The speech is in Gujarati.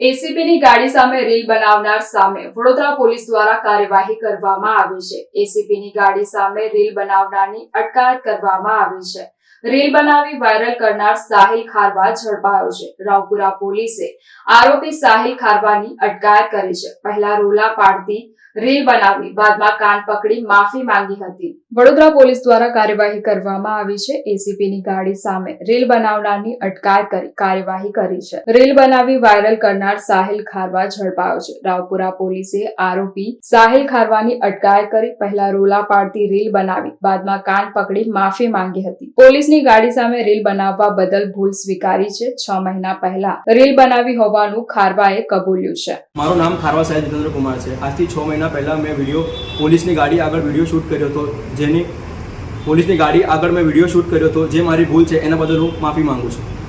એસીપીની ગાડી સામે રીલ બનાવનાર સામે વડોદરા પોલીસ દ્વારા કાર્યવાહી કરવામાં આવી છે. એસીપીની ગાડી સામે રીલ બનાવનારની અટકાયત કરવામાં આવી છે. રીલ બનાવી વાયરલ કરનાર સાહિલ ખારવા ઝડપાયો છે. રાવપુરા પોલીસે આરોપી સાહિલ ખારવાની અટકાયત કરી છે. પહેલા રોલા પાડતી રીલ બનાવી બાદમાં કાન પકડી માફી માંગી હતી. વડોદરા પોલીસ દ્વારા કાર્યવાહી કરવામાં આવી છે. એસીપીની ગાડી સામે રીલ બનાવનારની અટકાયત કરી કાર્યવાહી કરી છે. રીલ બનાવી વાયરલ કરનાર સાહિલ ખારવા ઝડપાયો છે. રાવપુરા પોલીસે આરોપી સાહિલ ખારવાની અટકાયત કરી પહેલા રોલા પાડતી રીલ બનાવી બાદમાં કાન પકડી માફી માંગી હતી. પોલીસની ગાડી સામે રીલ બનાવવા બદલ ભૂલ સ્વીકારી છે. છ મહિના પહેલા રીલ બનાવી હોવાનું ખારવાએ કબૂલ્યું છે. મારું નામ ખારવા સાહેબ જીતેન્દ્ર કુમાર છે. આજથી છ મહિના પહેલાં મેં વીડિયો પોલીસની ગાડી આગળ વીડિયો શૂટ કર્યો હતો. જેની, પોલીસની ગાડી આગળ મેં વીડિયો શૂટ કર્યો હતો. જે મારી ભૂલ છે, એના બદલ હું માફી માંગુ છું.